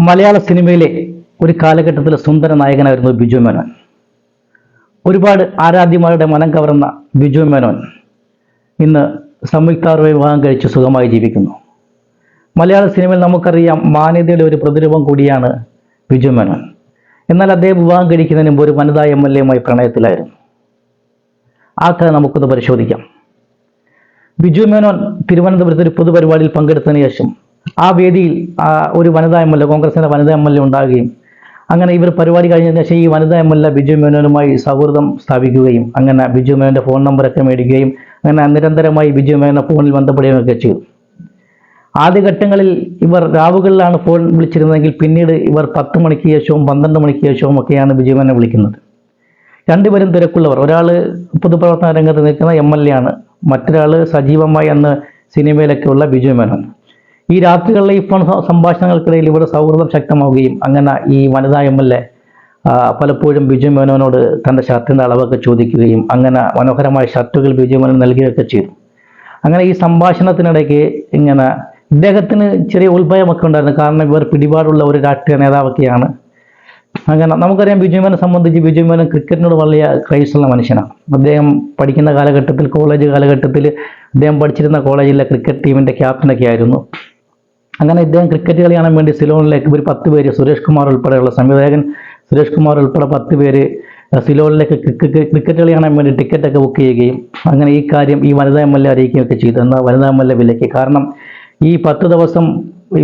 മലയാള സിനിമയിലെ ഒരു കാലഘട്ടത്തിലെ സുന്ദര നായകനായിരുന്നു ബിജു മേനോൻ. ഒരുപാട് ആരാധ്യമാരുടെ മനം കവർന്ന ബിജു മേനോൻ ഇന്ന് സംയുക്താറുമായി വിവാഹം കഴിച്ച് സുഖമായി ജീവിക്കുന്നു. മലയാള സിനിമയിൽ നമുക്കറിയാം മാന്യതയുടെ ഒരു പ്രതിരൂപം കൂടിയാണ് ബിജു മേനോൻ. എന്നാൽ അദ്ദേഹം വിവാഹം കഴിക്കുന്നതിന് മുമ്പ് ഒരു വനിതാ എം എൽ എയുമായി പ്രണയത്തിലായിരുന്നു. ആ കഥ നമുക്കൊന്ന് പരിശോധിക്കാം. ബിജു മേനോൻ തിരുവനന്തപുരത്ത് ഒരു പൊതുപരിപാടിയിൽ പങ്കെടുത്തതിന് ശേഷം ആ വേദിയിൽ ഒരു വനിതാ എം എൽ എ കോൺഗ്രസിന്റെ വനിതാ എം എൽ എ ഉണ്ടാകുകയും അങ്ങനെ ഇവർ പരിപാടി കഴിഞ്ഞതിന് ശേഷം ഈ വനിതാ എം എൽ എ ബിജു മേനോനുമായി സൗഹൃദം സ്ഥാപിക്കുകയും അങ്ങനെ ബിജു മേനോന്റെ ഫോൺ നമ്പറൊക്കെ മേടിക്കുകയും അങ്ങനെ നിരന്തരമായി ബിജു മേനോനെ ഫോണിൽ ബന്ധപ്പെടുകയും ഒക്കെ ചെയ്തു. ആദ്യഘട്ടങ്ങളിൽ ഇവർ രാവുകളിലാണ് ഫോൺ വിളിച്ചിരുന്നതെങ്കിൽ പിന്നീട് ഇവർ പത്ത് മണിക്ക് ശേഷവും പന്ത്രണ്ട് മണിക്ക് ശേഷവും ഒക്കെയാണ് ബിജു മേനെ വിളിക്കുന്നത്. രണ്ടുപേരും തിരക്കുള്ളവർ. ഒരാൾ പൊതുപ്രവർത്തന രംഗത്ത് നിൽക്കുന്ന എം എൽ എ ആണ്. മറ്റൊരാൾ സജീവമായി അന്ന് സിനിമയിലൊക്കെയുള്ള ബിജു മേനോൻ. ഈ രാത്രികളിലെ ഈ ഫോൺ സംഭാഷണങ്ങൾക്കിടയിൽ ഇവിടെ സൗഹൃദം ശക്തമാവുകയും അങ്ങനെ ഈ വനിതാ എം എൽ എ പലപ്പോഴും ബിജു മേനോനോട് തന്റെ ഷർട്ടിന്റെ അളവൊക്കെ ചോദിക്കുകയും അങ്ങനെ മനോഹരമായ ഷർട്ടുകൾ ബിജു മേനോൻ നൽകുകയൊക്കെ ചെയ്തു. അങ്ങനെ ഈ സംഭാഷണത്തിനിടയ്ക്ക് ഇങ്ങനെ ഇദ്ദേഹത്തിന് ചെറിയ ഉത്ഭയമൊക്കെ ഉണ്ടായിരുന്നു. കാരണം ഇവർ പിടിപാടുള്ള ഒരു രാഷ്ട്രീയ നേതാവൊക്കെയാണ്. അങ്ങനെ നമുക്കറിയാം ബിജുമേനെ സംബന്ധിച്ച് ബിജുമേനൻ ക്രിക്കറ്റിനോട് വലിയ ക്രൈസുള്ള മനുഷ്യനാണ്. അദ്ദേഹം പഠിക്കുന്ന കാലഘട്ടത്തിൽ കോളേജ് കാലഘട്ടത്തിൽ അദ്ദേഹം പഠിച്ചിരുന്ന കോളേജിലെ ക്രിക്കറ്റ് ടീമിന്റെ ക്യാപ്റ്റനൊക്കെ ആയിരുന്നു അങ്ങനെ ഇദ്ദേഹം ക്രിക്കറ്റ് കളി കാണാൻ വേണ്ടി സിലോണിലേക്ക് ഒരു പത്ത് പേര് സുരേഷ് കുമാർ ഉൾപ്പെടെയുള്ള സംവിധായകൻ സുരേഷ് കുമാർ ഉൾപ്പെടെ പത്ത് പേര് സിലോണിലേക്ക് ക്രിക്കറ്റ് കളി കാണാൻ വേണ്ടി ടിക്കറ്റൊക്കെ ബുക്ക് ചെയ്യുകയും അങ്ങനെ ഈ കാര്യം ഈ വനിതാ എം എൽ എ അറിയിക്കുകയൊക്കെ ചെയ്തു. എന്നാൽ വനിതാ എം എൽ എ വിലക്കി കാരണം ഈ പത്ത് ദിവസം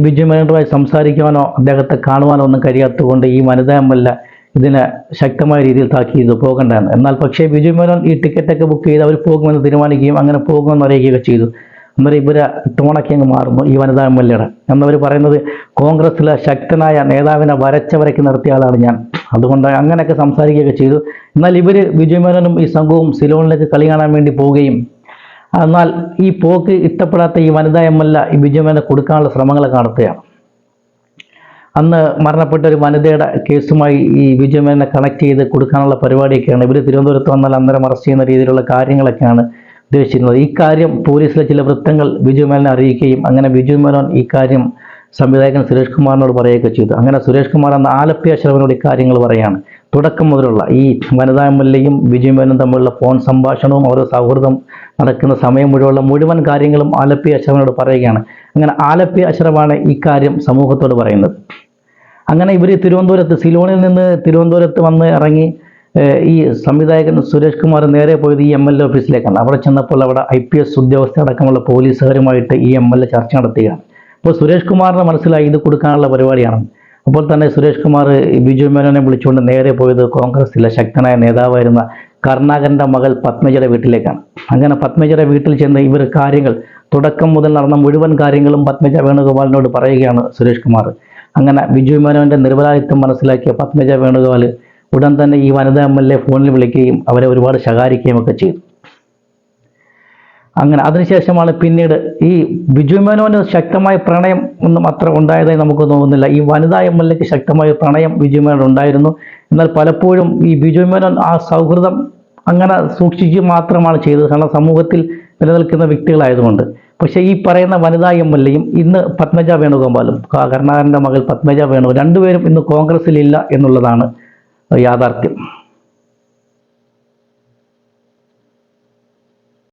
ബിജു മേനോടുമായി സംസാരിക്കുവാനോ അദ്ദേഹത്തെ കാണുവാനോ ഒന്നും കഴിയാത്തതുകൊണ്ട് ഈ വനിതാ എം എൽ എ ഇതിനെ ശക്തമായ രീതിയിൽ താക്കീത് പോകേണ്ടതാണ്. എന്നാൽ പക്ഷേ ബിജു മേനോൻ ഈ ടിക്കറ്റൊക്കെ ബുക്ക് ചെയ്ത് അവർ പോകുമെന്ന് തീരുമാനിക്കുകയും അങ്ങനെ പോകുമെന്ന് അറിയിക്കുകയൊക്കെ ചെയ്തു. അന്നേരം ഇവരെ ടോണൊക്കെ അങ്ങ് മാറുന്നു ഈ വനിതാ എം എൽ എയുടെ. എന്നവർ പറയുന്നത് കോൺഗ്രസ്സിലെ ശക്തനായ നേതാവിനെ വരച്ചവരയ്ക്ക് നിർത്തിയ ആളാണ് ഞാൻ. അതുകൊണ്ട് അങ്ങനെയൊക്കെ സംസാരിക്കുകയൊക്കെ ചെയ്തു. എന്നാൽ ഇവർ മേനോനും ഈ സംഘവും സിലോണിലേക്ക് കളി കാണാൻ വേണ്ടി പോവുകയും എന്നാൽ ഈ പോക്ക് ഇഷ്ടപ്പെടാത്ത ഈ വനിതാ എം എൽ എ ഈ വിജയമേനെ കൊടുക്കാനുള്ള ശ്രമങ്ങളൊക്കെ നടത്തുകയാണ് അന്ന് മരണപ്പെട്ട ഒരു വനിതയുടെ കേസുമായി ഈ വിജയമേനെ കണക്ട് ചെയ്ത് കൊടുക്കാനുള്ള പരിപാടിയൊക്കെയാണ്. ഇവർ തിരുവനന്തപുരത്ത് വന്നാൽ അന്നേരം അറസ്റ്റ് ചെയ്യുന്ന രീതിയിലുള്ള കാര്യങ്ങളൊക്കെയാണ് ഉദ്ദേശിച്ചിരുന്നത്. ഈ കാര്യം പോലീസിലെ ചില വൃത്തങ്ങൾ ബിജു മേനോനെ അറിയിക്കുകയും അങ്ങനെ ബിജു മേനോൻ ഈ കാര്യം സംവിധായകൻ സുരേഷ് കുമാറിനോട് പറയുകയൊക്കെ ചെയ്തു. അങ്ങനെ സുരേഷ് കുമാർ എന്ന ആലപ്പിയ അശ്രവനോട് ഇക്കാര്യങ്ങൾ പറയാണ് തുടക്കം മുതലുള്ള ഈ വനിതാ എം എൽ എയും ബിജു മേനോനും തമ്മിലുള്ള ഫോൺ സംഭാഷണവും അവരുടെ സൗഹൃദം നടക്കുന്ന സമയം മുഴുവനുള്ള മുഴുവൻ കാര്യങ്ങളും ആലപ്പി അശ്രവനോട് പറയുകയാണ്. അങ്ങനെ ആലപ്പി ഈ കാര്യം സമൂഹത്തോട് പറയുന്നത്. അങ്ങനെ ഇവർ തിരുവനന്തപുരത്ത് സിലോണിൽ നിന്ന് തിരുവനന്തപുരത്ത് വന്ന് ഇറങ്ങി ഈ സംവിധായകൻ സുരേഷ് കുമാർ നേരെ പോയത് ഈ എം എൽ എ ഓഫീസിലേക്കാണ് അവിടെ ചെന്നപ്പോൾ അവിടെ ഐ പി എസ് ഉദ്യോഗസ്ഥ അടക്കമുള്ള പോലീസുകാരുമായിട്ട് ഈ എം എൽ എ ചർച്ച നടത്തുകയാണ്. അപ്പോൾ സുരേഷ് കുമാറിന് മനസ്സിലായി ഇത് കൊടുക്കാനുള്ള പരിപാടിയാണ്. അപ്പോൾ തന്നെ സുരേഷ് കുമാർ ബിജു മേനോനെ വിളിച്ചുകൊണ്ട് നേരെ പോയത് കോൺഗ്രസിലെ ശക്തനായ നേതാവായിരുന്ന കർണാകരന്റെ മകൾ പത്മജയുടെ വീട്ടിലേക്കാണ്. അങ്ങനെ പത്മജയുടെ വീട്ടിൽ ചെന്ന് ഇവർ കാര്യങ്ങൾ തുടക്കം മുതൽ നടന്ന മുഴുവൻ കാര്യങ്ങളും പത്മജ വേണുഗോപാലിനോട് പറയുകയാണ് സുരേഷ് കുമാർ. അങ്ങനെ ബിജു മേനോന്റെ നിർവലാളിത്വം മനസ്സിലാക്കിയ പത്മജ വേണുഗോപാൽ ഉടൻ തന്നെ ഈ വനിതാ എം എൽ എ ഫോണിൽ വിളിക്കുകയും അവരെ ഒരുപാട് ശകാരിക്കുകയും ഒക്കെ ചെയ്തു. അങ്ങനെ അതിനുശേഷമാണ് പിന്നീട് ഈ ബിജു മേനോന് ശക്തമായ പ്രണയം ഒന്നും അത്ര ഉണ്ടായതായി നമുക്ക് തോന്നുന്നില്ല. ഈ വനിതാ എം എൽ എക്ക് ശക്തമായ പ്രണയം ബിജു മേനോൻ ഉണ്ടായിരുന്നു. എന്നാൽ പലപ്പോഴും ഈ ബിജു മേനോൻ ആ സൗഹൃദം അങ്ങനെ സൂക്ഷിച്ച് മാത്രമാണ് ചെയ്തത്. കാരണം സമൂഹത്തിൽ നിലനിൽക്കുന്ന വ്യക്തികളായതുകൊണ്ട്. പക്ഷേ ഈ പറയുന്ന വനിതാ എം എൽ എയും ഇന്ന് പത്മജ വേണുഗോപാലും കർണാകരന്റെ മകൾ പത്മജ വേണു രണ്ടുപേരും ഇന്ന് കോൺഗ്രസ്സിലില്ല എന്നുള്ളതാണ് യാഥാർത്ഥ്യം